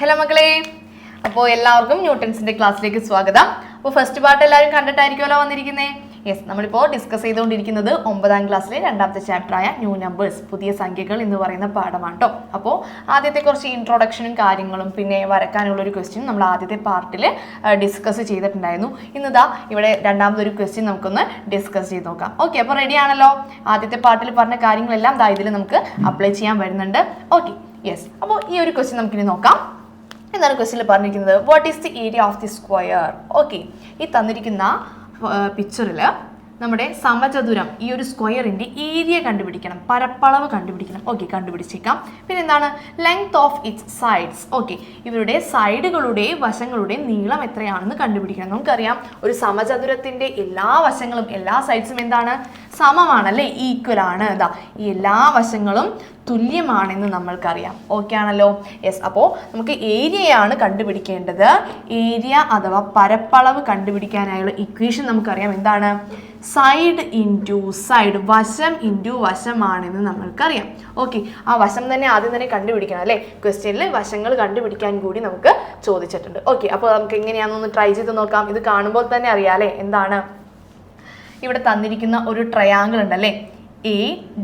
Hello മക്കളെ. അപ്പോൾ എല്ലാവർക്കും ന്യൂട്ടൻസിന്റെ ക്ലാസ്സിലേക്ക് സ്വാഗതം. അപ്പോൾ ഫസ്റ്റ് പാർട്ട് എല്ലാവരും കണ്ടിട്ടായിരിക്കുമല്ലോ വന്നിരിക്കുന്നേ? യെസ് നമ്മളിപ്പോൾ ഡിസ്കസ് ചെയ്തുകൊണ്ടിരിക്കുന്നത് ഒമ്പതാം ക്ലാസ്സിലെ രണ്ടാമത്തെ ചാപ്റ്ററായ ന്യൂ നമ്പേഴ്സ് പുതിയ സംഖ്യകൾ എന്ന് പറയുന്ന പാഠമാണ് കേട്ടോ അപ്പോൾ ആദ്യത്തെ കുറച്ച് ഇൻട്രൊഡക്ഷനും കാര്യങ്ങളും പിന്നെ വരക്കാനുള്ള ഒരു ക്വസ്റ്റ്യൻ നമ്മൾ ആദ്യത്തെ പാർട്ടിൽ ഡിസ്കസ് ചെയ്തിട്ടുണ്ടായിരുന്നു. ഇന്നിതാ ഇവിടെ രണ്ടാമതൊരു ക്വസ്റ്റ്യൻ നമുക്കൊന്ന് ഡിസ്കസ് ചെയ്ത് നോക്കാം. ഓക്കെ അപ്പോൾ റെഡി ആണല്ലോ? ആദ്യത്തെ പാർട്ടിൽ പറഞ്ഞ കാര്യങ്ങളെല്ലാം ദാ ഇതിൽ നമുക്ക് അപ്ലൈ ചെയ്യാൻ വരുന്നുണ്ട്. ഓക്കെ യെസ് അപ്പോൾ ഈ ഒരു ക്വസ്റ്റ്യൻ നമുക്കിനി നോക്കാം. എന്താണ് ക്വസ്റ്റ്യനിൽ പറഞ്ഞിരിക്കുന്നത്. What is the area of the square okay ഈ തന്നിരിക്കുന്ന പിക്ചറിൽ നമ്മുടെ സമചതുരം ഈ ഒരു സ്ക്വയറിന്റെ ഏരിയ കണ്ടുപിടിക്കണം. പരപ്പളവ് കണ്ടുപിടിക്കണം. ഓക്കെ കണ്ടുപിടിച്ചേക്കാം. പിന്നെ എന്താണ്? Length of its sides okay ഇവരുടെ സൈഡുകളുടെ വശങ്ങളുടെ നീളം എത്രയാണെന്ന് കണ്ടുപിടിക്കണം. നമുക്കറിയാം. ഒരു സമചതുരത്തിന്റെ എല്ലാ വശങ്ങളും എല്ലാ സൈഡ്സും എന്താണ്? സമമാണല്ലേ? ഈക്വൽ ആണ്. ഇതാ ഈ എല്ലാ വശങ്ങളും തുല്യമാണെന്ന് നമ്മൾക്കറിയാം. ഓക്കെ ആണല്ലോ? യെസ് അപ്പോൾ നമുക്ക് ഏരിയയാണ് കണ്ടുപിടിക്കേണ്ടത്. ഏരിയ അഥവാ പരപ്പളവ് കണ്ടുപിടിക്കാനായുള്ള ഇക്വേഷൻ നമുക്കറിയാം. എന്താണ്? സൈഡ് ഇന്റു സൈഡ് വശം ഇന്റു വശമാണെന്ന് നമ്മൾക്കറിയാം. ഓക്കെ ആ വശം തന്നെ ആദ്യം തന്നെ കണ്ടുപിടിക്കണം അല്ലേ? ക്വസ്റ്റ്യനിൽ വശങ്ങൾ കണ്ടുപിടിക്കാൻ കൂടി നമുക്ക് ചോദിച്ചിട്ടുണ്ട്. ഓക്കെ അപ്പോൾ നമുക്ക് എങ്ങനെയാണെന്നൊന്ന് ട്രൈ ചെയ്ത് നോക്കാം. ഇത് കാണുമ്പോൾ തന്നെ അറിയാം അല്ലേ? എന്താണ്? ഇവിടെ തന്നിരിക്കുന്ന ഒരു ട്രയാങ്കിൾ ഉണ്ട് അല്ലേ? എ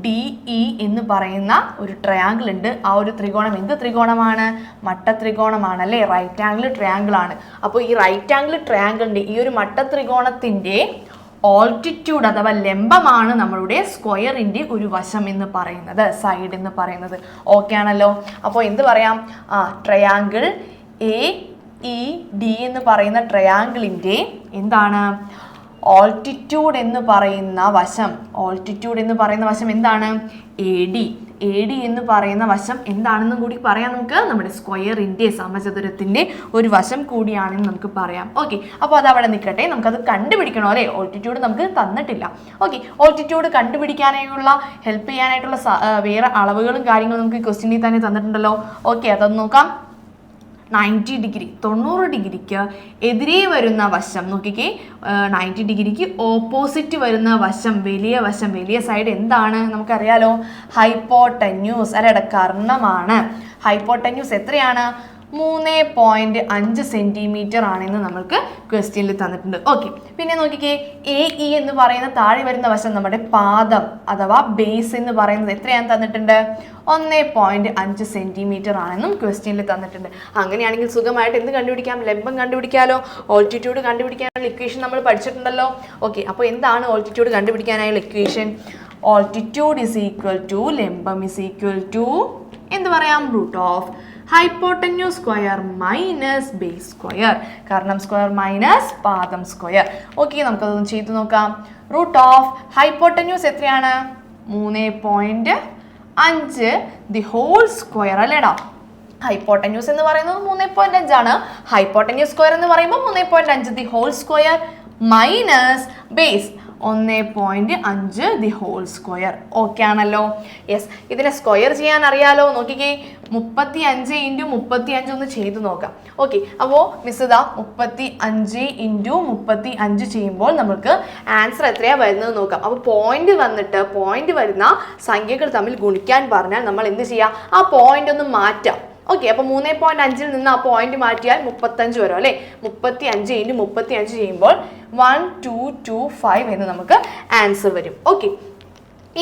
ഡി ഇ എന്ന് പറയുന്ന ഒരു ട്രയാങ്കിൾ ഉണ്ട്. ആ ഒരു ത്രികോണം എന്ത് ത്രികോണമാണ്? മട്ട ത്രികോണമാണ് അല്ലേ? റൈറ്റ് ആംഗിൾ ട്രയാങ്കിൾ ആണ്. അപ്പോൾ ഈ റൈറ്റ് ആംഗിൾ ട്രയാങ്കിളിന്റെ ഈ ഒരു മട്ട ത്രികോണത്തിന്റെ ഓൾട്ടിറ്റ്യൂഡ് അഥവാ ലംബമാണ് നമ്മളുടെ സ്ക്വയറിന്റെ ഒരു വശം എന്ന് പറയുന്നത് സൈഡ് എന്ന് പറയുന്നത്. ഓക്കെ ആണല്ലോ? അപ്പോൾ എന്ത് പറയാം? ആ ട്രയാങ്കിൾ എ ഇ ഡി എന്ന് പറയുന്ന ട്രയാങ്കിളിന്റെ എന്താണ്? ഓൾട്ടിറ്റ്യൂഡ് എന്ന് പറയുന്ന വശം. ഓൾട്ടിറ്റ്യൂഡ് എന്ന് പറയുന്ന വശം എന്താണ്? എ ഡി എ ഡി എന്ന് പറയുന്ന വശം എന്താണെന്നും കൂടി പറയാം നമുക്ക്. നമ്മുടെ സ്ക്വയറിന്റെ സമചതുരത്തിന്റെ ഒരു വശം കൂടിയാണെന്ന് നമുക്ക് പറയാം. ഓക്കെ അപ്പോൾ അത് അവിടെ നിൽക്കട്ടെ. നമുക്കത് കണ്ടുപിടിക്കണം അല്ലേ? ഓൾട്ടിറ്റ്യൂഡ് നമുക്ക് തന്നിട്ടില്ല. ഓക്കെ ഓൾട്ടിറ്റ്യൂഡ് കണ്ടുപിടിക്കാനായിട്ടുള്ള ഹെൽപ്പ് ചെയ്യാനായിട്ടുള്ള വേറെ അളവുകളും കാര്യങ്ങളും നമുക്ക് ക്വസ്റ്റ്യനിൽ തന്നെ തന്നിട്ടുണ്ടല്ലോ. ഓക്കെ അതൊന്ന് നോക്കാം. നയന്റി ഡിഗ്രി തൊണ്ണൂറ് ഡിഗ്രിക്ക് എതിരെ വരുന്ന വശം നോക്കിക്കേ. നയന്റി ഡിഗ്രിക്ക് ഓപ്പോസിറ്റ് വരുന്ന വശം വലിയ വശം വലിയ സൈഡ് എന്താണ്? നമുക്കറിയാലോ. ഹൈപ്പോട്ടന്യൂസ് അല്ലെ കർണമാണ്. ഹൈപ്പോട്ടന്യൂസ് എത്രയാണ്? മൂന്ന് പോയിന്റ് അഞ്ച് സെന്റിമീറ്റർ ആണെന്ന് നമ്മൾക്ക് ക്വസ്റ്റ്യനിൽ തന്നിട്ടുണ്ട്. ഓക്കെ പിന്നെ നോക്കിക്കേ എ ഇ എന്ന് പറയുന്ന താഴെ വരുന്ന വശം നമ്മുടെ പാദം അഥവാ ബേസ് എന്ന് പറയുന്നത് എത്രയാണ് തന്നിട്ടുണ്ട്? ഒന്ന് പോയിന്റ് അഞ്ച് സെന്റിമീറ്റർ ആണെന്നും ക്വസ്റ്റ്യനിൽ തന്നിട്ടുണ്ട്. അങ്ങനെയാണെങ്കിൽ സുഖമായിട്ട് എന്ത് കണ്ടുപിടിക്കാം? ലംബം കണ്ടുപിടിക്കാലോ? ഓൾട്ടിറ്റ്യൂഡ് കണ്ടുപിടിക്കാനുള്ള ഇക്വേഷൻ നമ്മൾ പഠിച്ചിട്ടുണ്ടല്ലോ. ഓക്കെ അപ്പോൾ എന്താണ് altitude കണ്ടുപിടിക്കാനായുള്ള equation altitude is equal to ലംബം ഇസ് ഈക്വൽ ടു എന്ത് പറയാം? Root of hypotenuse square minus base square കാരണം സ്ക്വയർ മൈനസ് പാദം സ്ക്വയർ ഓക്കെ നമുക്കതൊന്ന് ചെയ്തു നോക്കാം. റൂട്ട് ഓഫ് ഹൈപ്പോട്ടന്യൂസ് എത്രയാണ്? മൂന്ന് പോയിന്റ് അഞ്ച്. ദി ഹോൾ സ്ക്വയർ അല്ലേടാ ഹൈപ്പോട്ടന്യൂസ് എന്ന് പറയുന്നത് മൂന്ന് പോയിന്റ് അഞ്ചാണ് ഹൈപ്പോട്ടന്യൂസ് സ്ക്വയർ എന്ന് പറയുമ്പോൾ മൂന്ന് പോയിന്റ് അഞ്ച്. The whole square minus base ഒന്ന് പോയിന്റ് അഞ്ച്. ദി ഹോൾ സ്ക്വയർ ഓക്കെ ആണല്ലോ. യെസ് ഇതിനെ സ്ക്വയർ ചെയ്യാൻ അറിയാലോ. നോക്കിക്കേ. മുപ്പത്തി അഞ്ച് ഇന്റു മുപ്പത്തി അഞ്ച് ഒന്ന് ചെയ്ത് നോക്കാം. ഓക്കെ അപ്പോൾ മിസ് ഇതാ മുപ്പത്തി അഞ്ച് ഇന്റു മുപ്പത്തി അഞ്ച് ചെയ്യുമ്പോൾ നമുക്ക് ആൻസർ എത്രയാണ് വരുന്നത് നോക്കാം. അപ്പോൾ പോയിന്റ് വന്നിട്ട് പോയിന്റ് വരുന്ന സംഖ്യകൾ തമ്മിൽ ഗുണിക്കാൻ പറഞ്ഞാൽ നമ്മൾ എന്ത് ചെയ്യുക ആ പോയിന്റ് ഒന്ന് മാറ്റാം. ഓക്കെ അപ്പോൾ മൂന്ന് പോയിന്റ് അഞ്ചിൽ നിന്ന് ആ പോയിന്റ് മാറ്റിയാൽ മുപ്പത്തഞ്ച് വരും അല്ലേ? മുപ്പത്തി അഞ്ച് ഇന്റു മുപ്പത്തി അഞ്ച് ചെയ്യുമ്പോൾ വൺ ടു ടു ഫൈവ് എന്ന് നമുക്ക് ആൻസർ വരും. ഓക്കെ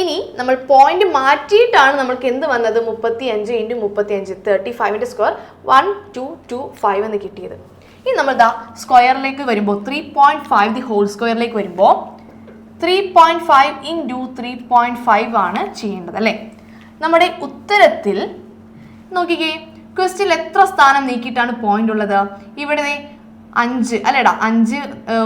ഇനി നമ്മൾ പോയിന്റ് മാറ്റിയിട്ടാണ് നമ്മൾക്ക് എന്ത് വന്നത്? മുപ്പത്തി അഞ്ച് ഇന്റു മുപ്പത്തി അഞ്ച് thirty ഫൈവിന്റെ square one two two five എന്ന് കിട്ടിയത്. ഇനി നമ്മൾ ദാ സ്ക്വയറിലേക്ക് വരുമ്പോൾ three point five the whole സ്ക്വയറിലേക്ക് വരുമ്പോൾ three point five into three point five ആണ് ചെയ്യേണ്ടത് അല്ലേ? നമ്മുടെ ഉത്തരത്തിൽ നോക്കിക്കേ ക്വസ്റ്റ്യൻ എത്ര സ്ഥാനം നീക്കിയിട്ടാണ് പോയിന്റ് ഉള്ളത്? ഇവിടെ അഞ്ച് അല്ലേടാ അഞ്ച്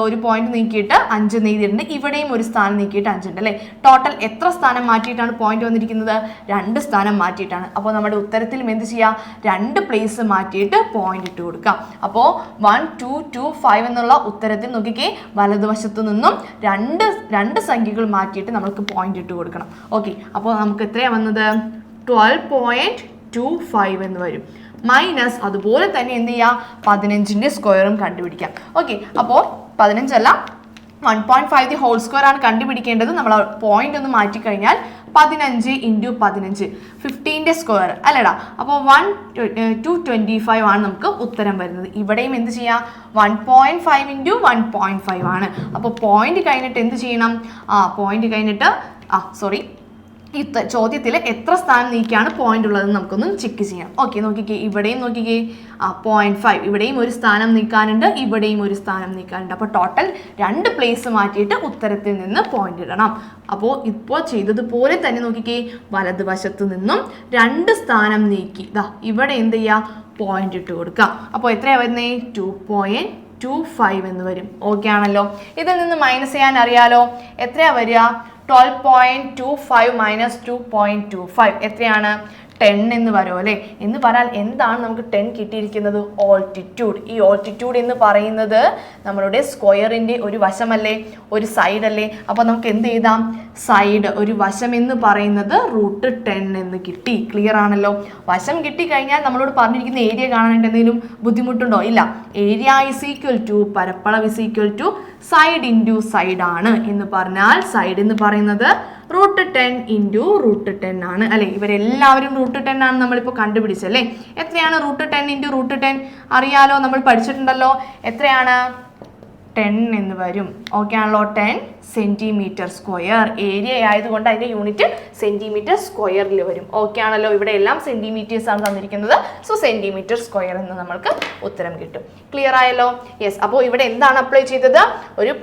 ഒരു പോയിന്റ് നീക്കിയിട്ട് അഞ്ച് നീതിയിട്ടുണ്ട് ഇവിടെയും ഒരു സ്ഥാനം നീക്കിയിട്ട് അഞ്ചുണ്ട് അല്ലേ? ടോട്ടൽ എത്ര സ്ഥാനം മാറ്റിയിട്ടാണ് പോയിന്റ് വന്നിരിക്കുന്നത്? രണ്ട് സ്ഥാനം മാറ്റിയിട്ടാണ്. അപ്പോൾ നമ്മുടെ ഉത്തരത്തിലും എന്ത് ചെയ്യുക രണ്ട് പ്ലേസ് മാറ്റിയിട്ട് പോയിന്റ് ഇട്ട് കൊടുക്കാം. അപ്പോൾ വൺ ടു ടു ഫൈവ് എന്നുള്ള ഉത്തരത്തിൽ നോക്കിക്കേ വലതുവശത്തു നിന്നും രണ്ട് രണ്ട് സംഖ്യകൾ മാറ്റിയിട്ട് നമുക്ക് പോയിന്റ് ഇട്ട് കൊടുക്കണം. ഓക്കെ അപ്പോൾ നമുക്ക് എത്രയാണ് വന്നത്? ട്വൽവ് പോയിന്റ് ടു ഫൈവ് എന്ന് വരും. മൈനസ് അതുപോലെ തന്നെ എന്ത് ചെയ്യാം? പതിനഞ്ചിന്റെ സ്ക്വയറും കണ്ടുപിടിക്കാം. ഓക്കെ അപ്പോൾ പതിനഞ്ചല്ല one point five the whole square ആണ് കണ്ടുപിടിക്കേണ്ടത്. നമ്മൾ പോയിന്റ് ഒന്ന് മാറ്റിക്കഴിഞ്ഞാൽ പതിനഞ്ച് ഇന്റു പതിനഞ്ച് ഫിഫ്റ്റീന്റെ സ്ക്വയർ അല്ലേടാ അപ്പോൾ വൺ ടു ട്വന്റി ഫൈവ് ആണ് നമുക്ക് ഉത്തരം വരുന്നത്. ഇവിടെയും എന്ത് ചെയ്യാം? One point five into one point five ആണ്. അപ്പോൾ പോയിന്റ് കഴിഞ്ഞിട്ട് എന്ത് ചെയ്യണം? ആ പോയിന്റ് കഴിഞ്ഞിട്ട് ആ സോറി ഈ ചോദ്യത്തിൽ എത്ര സ്ഥാനം നീക്കിയാണ് പോയിന്റ് ഉള്ളതെന്ന് നമുക്കൊന്ന് ചെക്ക് ചെയ്യാം. ഓക്കെ നോക്കിക്കേ ഇവിടെയും നോക്കിക്കേ ആ പോയിന്റ് ഫൈവ് ഇവിടെയും ഒരു സ്ഥാനം നീക്കാനുണ്ട് ഇവിടെയും ഒരു സ്ഥാനം നീക്കാനുണ്ട്. അപ്പോൾ ടോട്ടൽ രണ്ട് പ്ലേസ് മാറ്റിയിട്ട് ഉത്തരത്തിൽ നിന്ന് പോയിന്റ് ഇടണം. അപ്പോൾ ഇപ്പോൾ ചെയ്തതുപോലെ തന്നെ നോക്കിക്കേ വലതുവശത്ത് നിന്നും രണ്ട് സ്ഥാനം നീക്കി. ഇതാ ഇവിടെ എന്ത് ചെയ്യുക പോയിന്റ് ഇട്ട് കൊടുക്കുക അപ്പോൾ എത്രയാണ് വരുന്നത് ടു പോയിന്റ് ടു ഫൈവ് എന്ന് വരും. ഓക്കെ ആണല്ലോ. ഇതിൽ നിന്ന് മൈനസ് ചെയ്യാൻ അറിയാലോ? എത്രയാണ് വരിക? Twelve point two five minus two point two five എത്രയാണ്? ടെൻ എന്ന് വരും അല്ലേ? എന്ന് പറഞ്ഞാൽ എന്താണ് നമുക്ക് ടെൻ കിട്ടിയിരിക്കുന്നത്? ഓൾട്ടിറ്റ്യൂഡ് ഈ ഓൾട്ടിറ്റ്യൂഡ് എന്ന് പറയുന്നത് നമ്മളുടെ സ്ക്വയറിന്റെ ഒരു വശമല്ലേ? ഒരു സൈഡ് അല്ലേ? അപ്പോൾ നമുക്ക് എന്ത് ചെയ്താം സൈഡ് ഒരു വശം എന്ന് പറയുന്നത് റൂട്ട് ടെൻ എന്ന് കിട്ടി. ക്ലിയർ ആണല്ലോ? വശം കിട്ടിക്കഴിഞ്ഞാൽ നമ്മളോട് പറഞ്ഞിരിക്കുന്ന ഏരിയ കാണാനായിട്ട് എന്തെങ്കിലും ബുദ്ധിമുട്ടുണ്ടോ? ഇല്ല. ഏരിയ ഇസ് ഈക്വൽ ടു പരപ്പളവ് is equal to side into side ആണ്. എന്ന് പറഞ്ഞാൽ സൈഡ് എന്ന് പറയുന്നത് root ten into root ten ആണ്. അല്ലെ? ഇവരെല്ലാവരും റൂട്ട് ടെൻ ആണ് നമ്മളിപ്പോൾ കണ്ടുപിടിച്ചല്ലേ എത്രയാണ് root ten into root ten? അറിയാലോ നമ്മൾ പഠിച്ചിട്ടുണ്ടല്ലോ. എത്രയാണ്? ടെൻ എന്ന് വരും. ഓക്കെ ആണല്ലോ ടെൻ സെന്റിമീറ്റർ സ്ക്വയർ. ഏരിയ ആയതുകൊണ്ട് അതിന്റെ യൂണിറ്റ് സെന്റിമീറ്റർ സ്ക്വയറിൽ വരും. ഓക്കെ ആണല്ലോ ഇവിടെ എല്ലാം സെന്റിമീറ്റേഴ്സ് ആണ് തന്നിരിക്കുന്നത്. സോ സെന്റിമീറ്റർ സ്ക്വയർ എന്ന് നമ്മൾക്ക് ഉത്തരം കിട്ടും. ക്ലിയർ ആയല്ലോ? യെസ് അപ്പോൾ ഇവിടെ എന്താണ് അപ്ലൈ ചെയ്തത്? ഒരു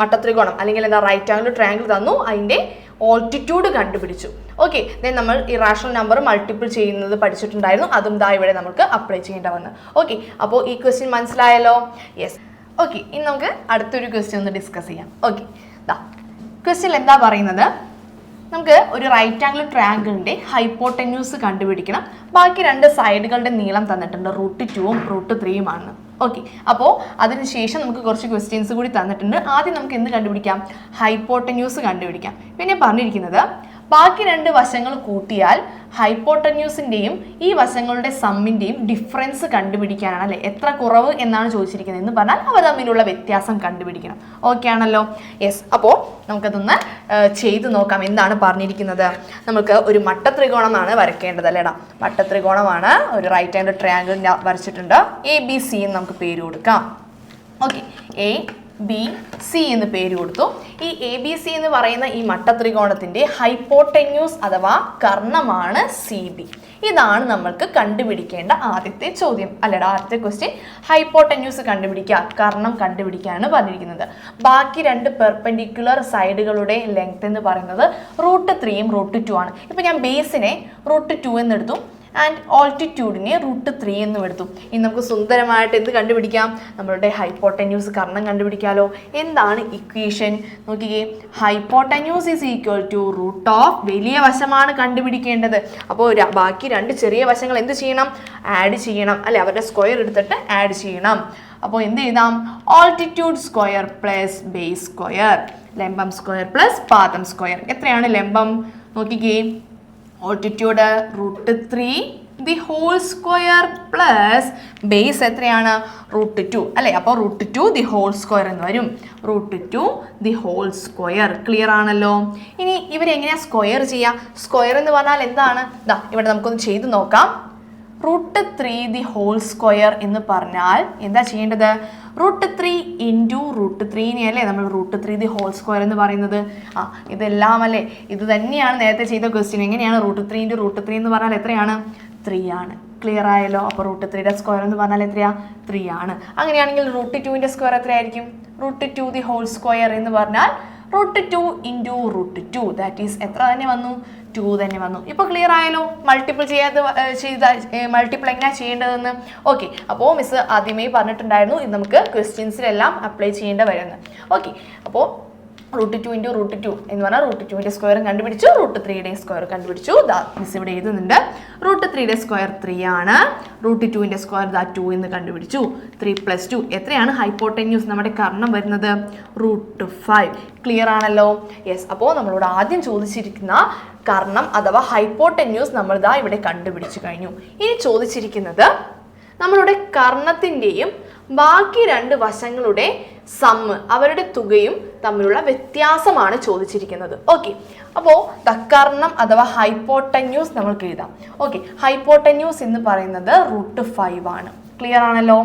മട്ടത്രികോണം അല്ലെങ്കിൽ എന്താ റൈറ്റ് ആംഗിൾ ട്രയാംഗിൾ തന്നു അതിന്റെ ഓൾട്ടിറ്റ്യൂഡ് കണ്ടുപിടിച്ചു. ഓക്കെ ദെൻ നമ്മൾ ഇറാഷണൽ റാഷണൽ നമ്പർ മൾട്ടിപ്പിൾ ചെയ്യുന്നത് പഠിച്ചിട്ടുണ്ടായിരുന്നു അതും ദാ ഇവിടെ നമുക്ക് അപ്ലൈ ചെയ്യേണ്ട വന്ന് ഓക്കെ അപ്പോൾ ഈ ക്വസ്റ്റ്യൻ മനസ്സിലായല്ലോ? യെസ് ഓക്കെ ഇനി നമുക്ക് അടുത്തൊരു ക്വസ്റ്റ്യൻ ഒന്ന് ഡിസ്കസ് ചെയ്യാം. ഓക്കെ ദാ. ക്വസ്റ്റ്യൻ എന്താ പറയുന്നത്? നമുക്ക് ഒരു റൈറ്റ് ആംഗിൾ ട്രയാങ്കിളിന്റെ ഹൈപ്പോട്ടന്യൂസ് കണ്ടുപിടിക്കണം. ബാക്കി രണ്ട് സൈഡുകളുടെ നീളം തന്നിട്ടുണ്ട്. റൂട്ട് ടുവും റൂട്ട് ത്രീയുമാണ് ഓക്കെ അപ്പോൾ അതിനുശേഷം നമുക്ക് കുറച്ച് ക്വസ്റ്റ്യൻസ് കൂടി തന്നിട്ടുണ്ട്. ആദ്യം നമുക്ക് എന്ത് കണ്ടുപിടിക്കാം? ഹൈപ്പോട്ടന്യൂസ് കണ്ടുപിടിക്കാം. പിന്നെ പറഞ്ഞിരിക്കുന്നത് ബാക്കി രണ്ട് വശങ്ങൾ കൂട്ടിയാൽ ഹൈപ്പോട്ടന്യൂസിന്റെയും ഈ വശങ്ങളുടെ സമ്മിന്റെയും ഡിഫറൻസ് കണ്ടുപിടിക്കാനാണ് അല്ലേ? എത്ര കുറവ് എന്നാണ് ചോദിച്ചിരിക്കുന്നത് എന്ന് പറഞ്ഞാൽ അവ തമ്മിലുള്ള വ്യത്യാസം കണ്ടുപിടിക്കണം. ഓക്കെ ആണല്ലോ? യെസ് അപ്പോൾ നമുക്കതൊന്ന് ചെയ്തു നോക്കാം. എന്താണ് പറഞ്ഞിരിക്കുന്നത്? നമുക്ക് ഒരു മട്ടത്രികോണമാണ് വരയ്ക്കേണ്ടത് അല്ലേടാ മട്ടത്രികോണമാണ് ഒരു റൈറ്റ് ഹാൻഡ് ട്രയാങ്കിൾ വരച്ചിട്ടുണ്ട്. എ ബി സി എന്ന് നമുക്ക് പേര് കൊടുക്കാം. ഓക്കെ എ ബി സി എന്ന് പേര് കൊടുത്തു. ഈ എ ബി സി എന്ന് പറയുന്ന ഈ മട്ടത്രികോണത്തിന്റെ ഹൈപ്പോട്ടന്യൂസ് അഥവാ കർണമാണ് സി ബി ഇതാണ് നമ്മൾക്ക് കണ്ടുപിടിക്കേണ്ട ആദ്യത്തെ ചോദ്യം. അല്ലടാ ആദ്യത്തെ ക്വസ്റ്റ്യൻ ഹൈപ്പോട്ടന്യൂസ് കണ്ടുപിടിക്കുക കർണം കണ്ടുപിടിക്കാനാണ് പറഞ്ഞിരിക്കുന്നത്. ബാക്കി രണ്ട് പെർപെൻഡിക്കുലർ സൈഡുകളുടെ ലെങ്ത് എന്ന് പറയുന്നത് റൂട്ട് ത്രീയും റൂട്ട് ടു ആണ്. ഇപ്പൊ ഞാൻ ബേസിനെ റൂട്ട് ടു എന്നെടുത്തു ആൻഡ് ഓൾട്ടിറ്റ്യൂഡിനെ റൂട്ട് ത്രീ എന്നും എടുത്തു. ഇനി നമുക്ക് സുന്ദരമായിട്ട് എന്ത് കണ്ടുപിടിക്കാം? നമ്മളുടെ ഹൈപ്പോട്ടന്യൂസ് കർണം കണ്ടുപിടിക്കാമല്ലോ എന്താണ് ഇക്വേഷൻ നോക്കിക്കേ. Hypotenuse is equal to root of വലിയ വശമാണ് കണ്ടുപിടിക്കേണ്ടത്. അപ്പോൾ ബാക്കി രണ്ട് ചെറിയ വശങ്ങൾ എന്ത് ചെയ്യണം? ആഡ് ചെയ്യണം. അല്ലെ? അവരുടെ സ്ക്വയർ എടുത്തിട്ട് ആഡ് ചെയ്യണം. അപ്പോൾ എന്ത് എഴുതാം? Altitude square plus base square ലംബം സ്ക്വയർ പ്ലസ് പാദം സ്ക്വയർ എത്രയാണ് ലംബം? നോക്കിക്കേ. Altitude root three the whole square plus base എത്രയാണ്? റൂട്ട് ടു അല്ലേ? അപ്പോൾ root two the whole square എന്ന് വരും. Root two the whole square clear ആണല്ലോ? ഇനി ഇവരെങ്ങനെയാണ് സ്ക്വയർ ചെയ്യുക സ്ക്വയർ എന്ന് പറഞ്ഞാൽ എന്താണ്? ദാ ഇവിടെ നമുക്കൊന്ന് ചെയ്ത് നോക്കാം. Root three the whole square എന്ന് പറഞ്ഞാൽ എന്താ ചെയ്യേണ്ടത്? റൂട്ട് ത്രീ ഇന്റു റൂട്ട് ത്രീനെ അല്ലേ? നമ്മൾ root three the whole square എന്ന് പറയുന്നത്. ആ ഇതെല്ലാം അല്ലേ? ഇത് തന്നെയാണ് നേരത്തെ ചെയ്ത ക്വസ്റ്റ്യൻ എങ്ങനെയാണ് root three into root three എന്ന് പറഞ്ഞാൽ എത്രയാണ്? ത്രീ ആണ്. ക്ലിയർ ആയല്ലോ? അപ്പോൾ റൂട്ട് ത്രീയുടെ സ്ക്വയർ എന്ന് പറഞ്ഞാൽ എത്രയാ? ത്രീ ആണ്. അങ്ങനെയാണെങ്കിൽ റൂട്ട് ടുവിന്റെ സ്ക്വയർ എത്രയായിരിക്കും? Root two the whole square എന്ന് പറഞ്ഞാൽ root two into root two. That is എത്ര തന്നെ വന്നു? ടു തന്നെ വന്നു. ഇപ്പോൾ ക്ലിയർ ആയാലോ മൾട്ടിപ്പിൾ ചെയ്യാത്ത ചെയ്ത മൾട്ടിപ്പിൾ എങ്ങനെയാണ് ചെയ്യേണ്ടതെന്ന്? ഓക്കെ അപ്പോൾ മിസ് ആദ്യമേ പറഞ്ഞിട്ടുണ്ടായിരുന്നു ഇത് നമുക്ക് ക്വസ്റ്റ്യൻസിലെല്ലാം അപ്ലൈ ചെയ്യേണ്ട വരുന്നത്. ഓക്കെ അപ്പോൾ root two into root two എന്ന് പറഞ്ഞാൽ റൂട്ട് ടുവിന്റെ സ്ക്വയറും കണ്ടുപിടിച്ചു. റൂട്ട് ത്രീയുടെ സ്ക്വയർ കണ്ടുപിടിച്ചു. ദാ മിസ് ഇവിടെ എഴുതുന്നുണ്ട്. റൂട്ട് ത്രീയുടെ സ്ക്വയർ ത്രീ ആണ്. റൂട്ട് ടുവിന്റെ സ്ക്വയർ ദാ ടു എന്ന് കണ്ടുപിടിച്ചു. ത്രീ പ്ലസ് ടു എത്രയാണ്? ഹൈപ്പോട്ടന്യൂസ് നമ്മുടെ കർണം വരുന്നത് റൂട്ട് ഫൈവ് ക്ലിയർ ആണല്ലോ? യെസ് അപ്പോൾ നമ്മളോട് ആദ്യം ചോദിച്ചിരിക്കുന്ന കർണം അഥവാ ഹൈപ്പോട്ടന്യൂസ് നമ്മൾ ദാ ഇവിടെ കണ്ടുപിടിച്ചു കഴിഞ്ഞു. ഇനി ചോദിച്ചിരിക്കുന്നത് നമ്മളുടെ കർണത്തിന്റെയും ബാക്കി രണ്ട് വശങ്ങളുടെ സമ്മ് അവരുടെ തുകയും തമ്മിലുള്ള വ്യത്യാസമാണ് ചോദിച്ചിരിക്കുന്നത്. ഓക്കെ അപ്പോൾ കർണം അഥവാ ഹൈപ്പോട്ടന്യൂസ് നമ്മൾക്ക് എഴുതാം. ഓക്കെ ഹൈപ്പോട്ടന്യൂസ് എന്ന് പറയുന്നത് റൂട്ട് ഫൈവ് ആണ്. ക്ലിയർ ആണല്ലോ?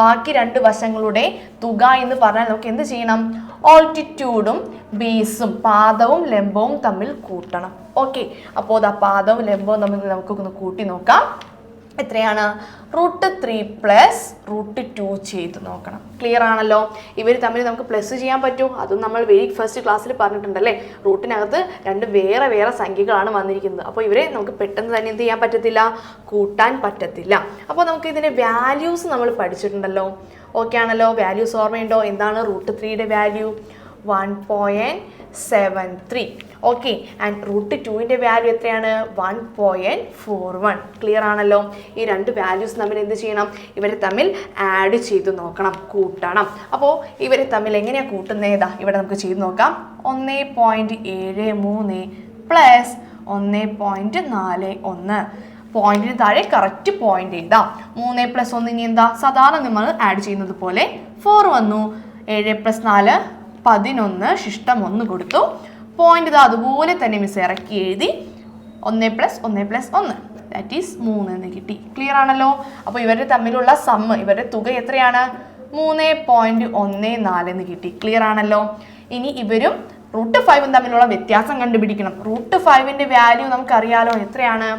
ബാക്കി രണ്ട് വശങ്ങളുടെ തുക എന്ന് പറഞ്ഞാൽ നമുക്ക് എന്ത് ചെയ്യണം? ഓൾട്ടിറ്റ്യൂഡും ബേസും പാദവും ലംബവും തമ്മിൽ കൂട്ടണം. ഓക്കെ അപ്പോൾ ദാ പാദവും ലംബവും തമ്മിൽ നമുക്കൊന്ന് കൂട്ടി നോക്കാം. എത്രയാണ്? Root three plus root two ചെയ്ത് നോക്കണം. ക്ലിയർ ആണല്ലോ? ഇവർ തമ്മിൽ നമുക്ക് പ്ലസ് ചെയ്യാൻ പറ്റും. അതും നമ്മൾ വെരി ഫസ്റ്റ് ക്ലാസ്സിൽ പറഞ്ഞിട്ടുണ്ടല്ലേ? റൂട്ടിനകത്ത് രണ്ട് വേറെ വേറെ സംഖ്യകളാണ് വന്നിരിക്കുന്നത്. അപ്പോൾ ഇവരെ നമുക്ക് പെട്ടെന്ന് തന്നെ എന്ത് ചെയ്യാൻ പറ്റത്തില്ല? കൂട്ടാൻ പറ്റത്തില്ല. അപ്പോൾ നമുക്ക് ഇതിന്റെ വാല്യൂസ് നമ്മൾ പഠിച്ചിട്ടുണ്ടല്ലോ. ഓക്കെ ആണല്ലോ? വാല്യൂസ് ഓർമ്മയുണ്ടോ? എന്താണ് റൂട്ട് ത്രീയുടെ value one point seven three okay and root ടുവിന്റെ വാല്യൂ എത്രയാണ്? One point four one clear ആണല്ലോ? ഈ രണ്ട് വാല്യൂസ് തമ്മിൽ എന്ത് ചെയ്യണം? ഇവരെ തമ്മിൽ ആഡ് ചെയ്ത് നോക്കണം കൂട്ടണം. അപ്പോൾ ഇവരെ തമ്മിൽ എങ്ങനെയാണ് കൂട്ടുന്നേതാ ഇവിടെ നമുക്ക് ചെയ്ത് നോക്കാം. ഒന്ന് പോയിന്റ് ഏഴ് മൂന്ന് പ്ലസ് ഒന്ന് പോയിന്റ് നാല് ഒന്ന്. പോയിന്റിന് താഴെ കറക്റ്റ് പോയിന്റ് ചെയ്താ മൂന്ന് പ്ലസ് ഒന്ന് ഇനി എന്താ? സാധാരണ നമ്മൾ ആഡ് ചെയ്യുന്നത് പോലെ ഫോർ വന്നു. ഏഴ് പ്ലസ് നാല് പതിനൊന്ന് ശിഷ്ടം ഒന്ന് കൊടുത്തു. പോയിന്റ് ഇതാ അതുപോലെ തന്നെ മിസ് ഇറക്കി എഴുതി ഒന്ന് പ്ലസ് ഒന്ന് പ്ലസ് ഒന്ന്. ദാറ്റ് ഈസ് മൂന്ന് എന്ന് കിട്ടി. ക്ലിയർ ആണല്ലോ? അപ്പോൾ ഇവരുടെ തമ്മിലുള്ള സമ്മ് ഇവരുടെ തുക എത്രയാണ്? മൂന്ന് പോയിന്റ് ഒന്ന് നാല് എന്ന് കിട്ടി. ക്ലിയർ ആണല്ലോ? ഇനി ഇവരും റൂട്ട് ഫൈവും തമ്മിലുള്ള വ്യത്യാസം കണ്ടുപിടിക്കണം. റൂട്ട് ഫൈവിന്റെ വാല്യൂ നമുക്കറിയാലോ എത്രയാണ്?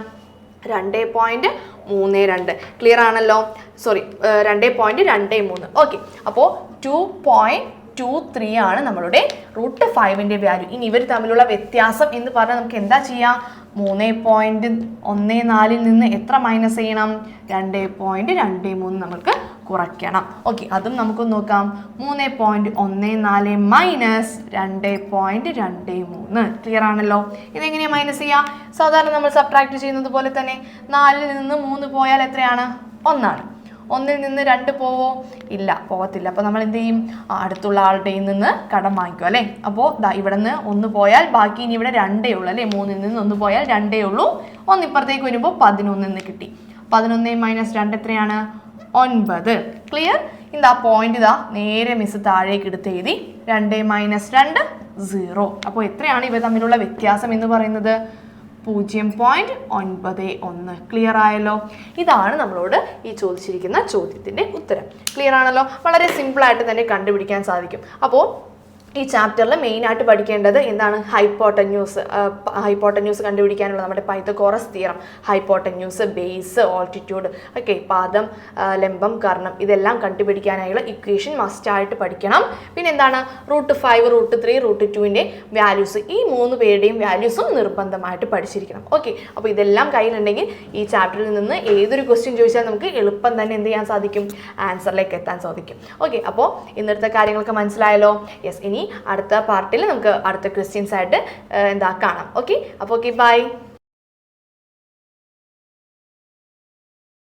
രണ്ട് പോയിന്റ് മൂന്ന് രണ്ട്. ക്ലിയർ ആണല്ലോ? സോറി രണ്ട് പോയിന്റ് രണ്ട് മൂന്ന്. ഓക്കെ അപ്പോൾ ടു പോയിന്റ് ടു ത്രീ ആണ് നമ്മളുടെ റൂട്ട് ഫൈവിന്റെ വാല്യൂ ഇനി ഇവർ തമ്മിലുള്ള വ്യത്യാസം എന്ന് പറഞ്ഞാൽ നമുക്ക് എന്താ ചെയ്യാം? മൂന്ന് പോയിന്റ് ഒന്ന് നാലിൽ നിന്ന് എത്ര മൈനസ് ചെയ്യണം? രണ്ട് പോയിന്റ് രണ്ട് മൂന്ന് നമുക്ക് കുറയ്ക്കണം. ഓക്കെ അതും നമുക്ക് നോക്കാം. മൂന്ന് പോയിന്റ് ഒന്ന് നാല് മൈനസ് രണ്ട് പോയിന്റ് രണ്ട് മൂന്ന്. ക്ലിയർ ആണല്ലോ? ഇതെങ്ങനെയാണ് മൈനസ് ചെയ്യുക സാധാരണ നമ്മൾ സബ്ട്രാക്ട് ചെയ്യുന്നത് പോലെ തന്നെ നാലിൽ നിന്ന് മൂന്ന് പോയാൽ എത്രയാണ്? ഒന്നാണ്. ഒന്നിൽ നിന്ന് രണ്ട് പോവോ? ഇല്ല പോകത്തില്ല. അപ്പോൾ നമ്മൾ എന്ത് ചെയ്യും അടുത്തുള്ള ആളുടെ നിന്ന് കടം വാങ്ങിക്കും അല്ലേ? അപ്പോൾ ഇവിടെ നിന്ന് ഒന്ന് പോയാൽ ബാക്കി ഇനി ഇവിടെ രണ്ടേ ഉള്ളൂ അല്ലേ? മൂന്നിൽ നിന്ന് ഒന്ന് പോയാൽ രണ്ടേ ഉള്ളൂ. ഒന്ന് ഇപ്പുറത്തേക്ക് വരുമ്പോൾ പതിനൊന്നിന്ന് കിട്ടി. പതിനൊന്ന് മൈനസ് രണ്ട് എത്രയാണ്? ഒൻപത്. ക്ലിയർ ഇതാ പോയിന്റ് ഇതാ നേരെ മിസ് താഴേക്ക് എടുത്ത് എഴുതി. രണ്ട് മൈനസ് രണ്ട് സീറോ അപ്പോൾ എത്രയാണ് ഇവ തമ്മിലുള്ള വ്യത്യാസം എന്ന് പറയുന്നത്? പൂജ്യം പോയിന്റ് ഒൻപത് ഒന്ന്. ക്ലിയർ ആയല്ലോ? ഇതാണ് നമ്മളോട് ഈ ചോദിച്ചിരിക്കുന്ന ചോദ്യത്തിന്റെ ഉത്തരം. ക്ലിയർ ആണല്ലോ? വളരെ സിമ്പിളായിട്ട് തന്നെ കണ്ടുപിടിക്കാൻ സാധിക്കും. അപ്പോൾ ഈ ചാപ്റ്ററിൽ മെയിനായിട്ട് പഠിക്കേണ്ടത് എന്താണ് ഹൈപ്പോട്ടന്യൂസ് ഹൈപ്പോട്ടന്യൂസ് കണ്ടുപിടിക്കാനുള്ള നമ്മുടെ Pythagoras theorem hypotenuse base altitude okay പാദം ലംബം കർണം ഇതെല്ലാം കണ്ടുപിടിക്കാനായുള്ള ഇക്വേഷൻ മസ്റ്റായിട്ട് പഠിക്കണം. പിന്നെ എന്താണ്? Root five root three root ടുവിന്റെ വാല്യൂസ് ഈ മൂന്ന് പേരുടെയും വാല്യൂസും നിർബന്ധമായിട്ട് പഠിച്ചിരിക്കണം. ഓക്കെ അപ്പോൾ ഇതെല്ലാം കയ്യിലുണ്ടെങ്കിൽ ഈ ചാപ്റ്ററിൽ നിന്ന് ഏതൊരു ക്വസ്റ്റ്യൻ ചോദിച്ചാൽ നമുക്ക് എളുപ്പം തന്നെ എന്ത് ചെയ്യാൻ സാധിക്കും? ആൻസറിലേക്ക് എത്താൻ സാധിക്കും. ഓക്കെ അപ്പോൾ ഇന്നത്തെ കാര്യങ്ങളൊക്കെ മനസ്സിലായല്ലോ? യെസ് ഇനി അടുത്ത പാർട്ടിൽ നമുക്ക് അടുത്ത ക്വസ്റ്റ്യൻസ് ആയിട്ട് എന്താ കാണാം. ഓക്കെ അപ്പോൾ ഓക്കെ ബൈ